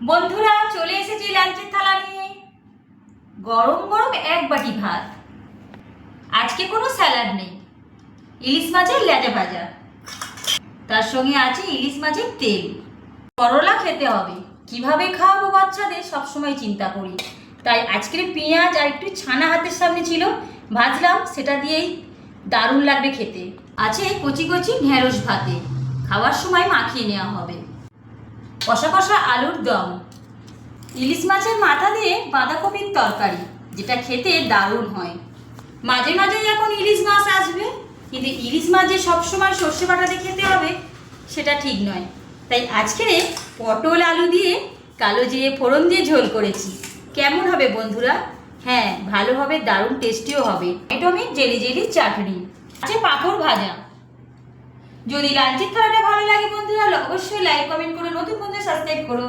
বন্ধুরা, চলে এসেছি লাঞ্চের থালা নিয়ে। গরম গরম এক বাটি ভাত। আজকে কোনো স্যালাড নেই। ইলিশ মাছের লেজা ভাজা। তার সঙ্গে আছে ইলিশ মাছের তেল। করলা খেতে হবে। কীভাবে খাওয়াবো বাচ্চাদের সবসময় চিন্তা করি। তাই আজকের পেঁয়াজ আর একটু ছানা হাতের সামনে ছিল। ভাজলাম, সেটা দিয়েই দারুণ লাগবে খেতে। আছে কচি কচি ঢেঁড়স ভাতে। খাওয়ার সময় মাখিয়ে নেওয়া হবে। কষা কষা আলুর দম। ইলিশ মাছের মাথা দিয়ে বাঁধাকপির তরকারি, যেটা খেতে দারুণ হয়। মাঝে মাঝে এখন ইলিশ মাছ আসবে, কিন্তু ইলিশ মাছ যে সবসময় সর্ষে বাটাতে খেতে হবে, সেটা ঠিক নয়। তাই আজকে পটল আলু দিয়ে কালো জিরে ফোড়ন দিয়ে ঝোল করেছি। কেমন হবে বন্ধুরা? হ্যাঁ ভালো হবে, দারুণ টেস্টিও হবে। টমেটো জেলি জেলি চাটনি। আছে পাঁপড় ভাজা। যদি লাঞ্চের খাওয়াটা ভালো লাগে অবশ্যই লাইক কমেন্ট করো নতুন বন্ধু সাবস্ক্রাইব করো